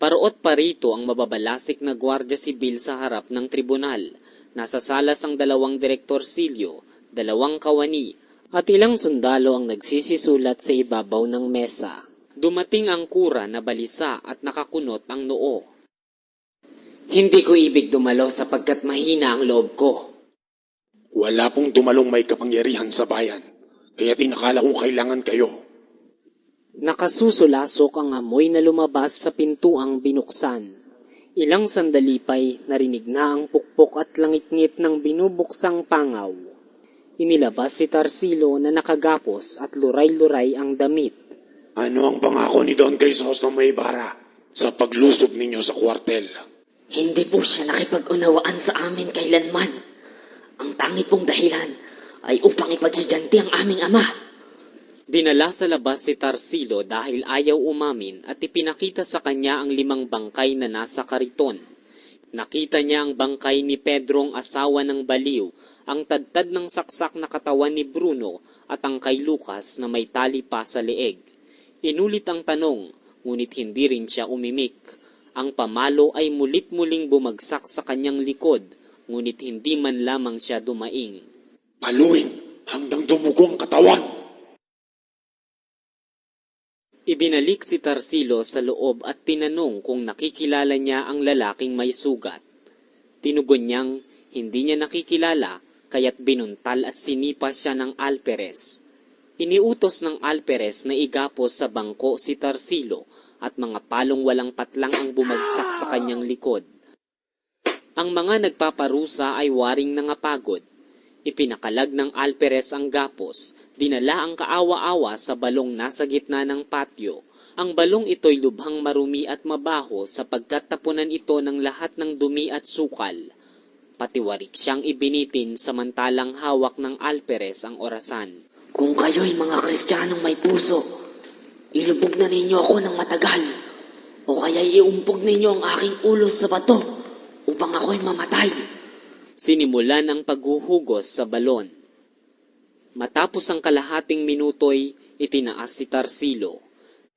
Paroot pa rito ang mababalasik na gwardya sibil sa harap ng tribunal. Nasa salas ang dalawang direktor silyo, dalawang kawani, at ilang sundalo ang nagsisisulat sa ibabaw ng mesa. Dumating ang kura na balisa at nakakunot ang noo. Hindi ko ibig dumalo sapagkat mahina ang loob ko. Wala pong dumalong may kapangyarihan sa bayan, kaya inakala kong kailangan kayo. Nakasusulasok ang amoy na lumabas sa pintuang binuksan. Ilang sandali pa'y narinig na ang pukpok at langit-ngit ng binubuksang pangaw. Inilabas si Tarsilo na nakagapos at luray-luray ang damit. Ano ang pangako ni Don Crisos ng may bara sa paglusob ninyo sa kwartel? Hindi po siya nakipag-unawaan sa amin kailanman. Ang tangi pong dahilan ay upang ipagiganti ang aming ama. Dinala sa labas si Tarsilo dahil ayaw umamin at ipinakita sa kanya ang limang bangkay na nasa kariton. Nakita niya ang bangkay ni Pedrong asawa ng baliw, ang tadtad ng saksak na katawan ni Bruno at ang kay Lucas na may tali pa sa leeg. Inulit ang tanong, ngunit hindi rin siya umimik. Ang pamalo ay mulit-muling bumagsak sa kanyang likod, ngunit hindi man lamang siya dumaing. Paluin hanggang dumugo ang katawan. Ibinalik si Tarsilo sa loob at tinanong kung nakikilala niya ang lalaking may sugat. Tinugon niyang hindi niya nakikilala kaya't binuntal at sinipa siya ng alperes. Iniutos ng alperes na igapos sa bangko si Tarsilo at mga palong walang patlang ang bumagsak sa kanyang likod. Ang mga nagpaparusa ay waring nangapagod. Ipinakalag ng alperes ang gapos, dinala ang kaawa-awa sa balong nasa gitna ng patio. Ang balong ito'y lubhang marumi at mabaho sapagkat tapunan ito ng lahat ng dumi at sukal. Patiwarik siyang ibinitin samantalang hawak ng alperes ang orasan. Kung kayo'y mga kristyanong may puso, ilubog na ninyo ako ng matagal. O kaya iumpog ninyo ang aking ulo sa bato upang ako'y mamatay. Sinimulan ang paghuhugos sa balon. Matapos ang kalahating minuto'y itinaas si Tarsilo.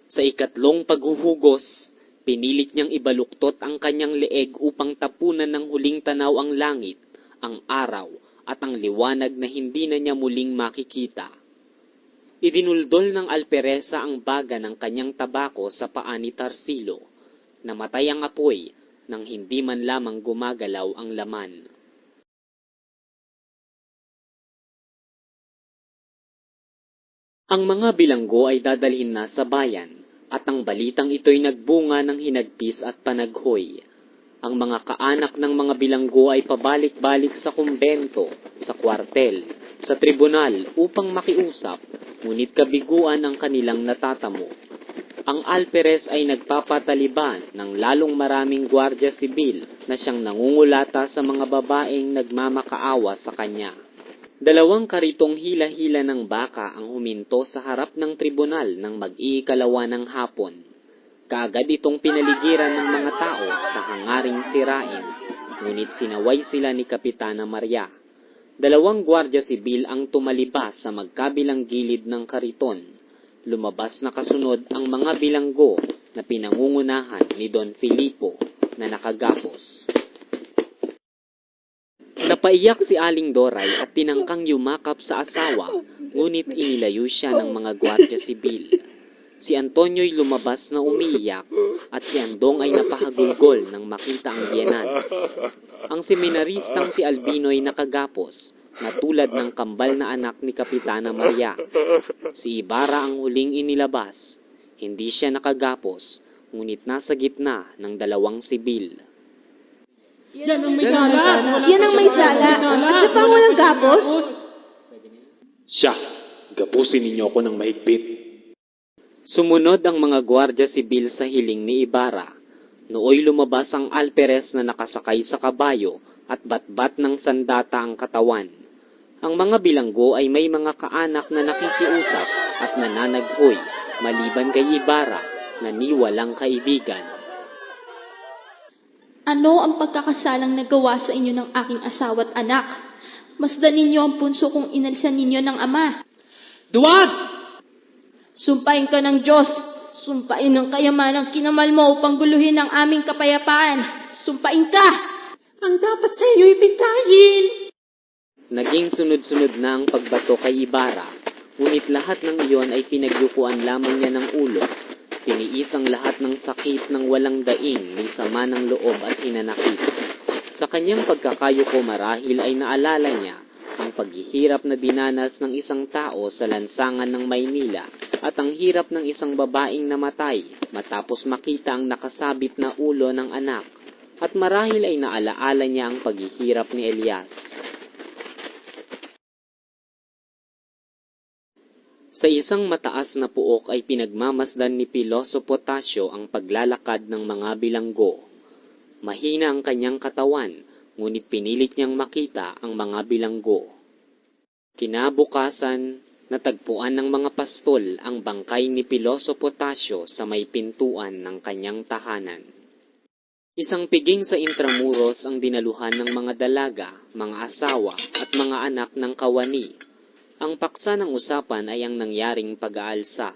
Sa ikatlong paghuhugos, pinilit niyang ibaluktot ang kanyang leeg upang tapunan ng huling tanaw ang langit, ang araw, at ang liwanag na hindi na niya muling makikita. Idinuldol ng alperesa ang baga ng kanyang tabako sa paa ni Tarsilo. Namatay ang apoy nang hindi man lamang gumagalaw ang laman. Ang mga bilanggo ay dadalhin na sa bayan at ang balitang ito'y nagbunga ng hinagpis at panaghoy. Ang mga kaanak ng mga bilanggo ay pabalik-balik sa kumbento, sa kwartel, sa tribunal upang makiusap, ngunit kabiguan ang kanilang natatamo. Ang alperes ay nagpapataliban ng lalong maraming gwardya sibil na siyang nangungulata sa mga babaeng nagmamakaawa sa kanya. Dalawang karitong hila-hila ng baka ang huminto sa harap ng tribunal ng mag-iikalawa ng hapon. Kaagad itong pinaligiran ng mga tao sa hangaring sirain, ngunit sinaway sila ni Kapitana Maria. Dalawang gwardya sibil ang tumalibas sa magkabilang gilid ng kariton. Lumabas na kasunod ang mga bilanggo na pinangungunahan ni Don Filipo na nakagapos. Napaiyak si Aling Doray at tinangkang yumakap sa asawa, ngunit inilayo siya ng mga gwardya sibil. Si Antonio'y lumabas na umiiyak at si Andong ay napahagulgol nang makita ang biyanan. Ang seminaristang si Albino'y nakagapos na tulad ng kambal na anak ni Kapitana Maria. Si Ibarra ang huling inilabas. Hindi siya nakagapos, ngunit nasa gitna ng dalawang sibil. Yan ang may sala. Yan ang may sala. At siya pa ang walang gapos. Siya, gapusin ninyo ako ng mahigpit. Sumunod ang mga gwardya sibil sa hiling ni Ibarra. Nooy lumabas ang alperes na nakasakay sa kabayo at batbat ng sandata ang katawan. Ang mga bilanggo ay may mga kaanak na nakikiusap at nananaghoy maliban kay Ibarra na ni walang kaibigan. Ano ang pagkakasalang nagawa sa inyo ng aking asawa at anak? Masdan ninyo ang punso kung inalisan ninyo ng ama. Duwag! Sumpain ka ng Diyos. sumpain ng kayamanang kinamal mo upang guluhin ang aming kapayapaan. Sumpain ka! Ang dapat sa inyo ipitayin. Naging sunod-sunod na ang pagbato kay Ibarra, ngunit lahat ng iyon ay pinagyukuan lamang niya ng ulo. Tiniis ang lahat ng sakit ng walang daing, may sama ng loob at hinanakit. Sa kanyang pagkakayuko marahil ay naalala niya ang paghihirap na dinanas ng isang tao sa lansangan ng Maynila at ang hirap ng isang babaeng namatay matapos makita ang nakasabit na ulo ng anak at marahil ay naalaala niya ang paghihirap ni Elias. Sa isang mataas na puok ay pinagmamasdan ni Piloso Potasio ang paglalakad ng mga bilanggo. Mahina ang kanyang katawan, ngunit pinilit niyang makita ang mga bilanggo. Kinabukasan, natagpuan ng mga pastol ang bangkay ni Piloso Potasio sa may pintuan ng kanyang tahanan. Isang piging sa intramuros ang dinaluhan ng mga dalaga, mga asawa at mga anak ng kawani. Ang paksa ng usapan ay ang nangyaring pag-aalsa.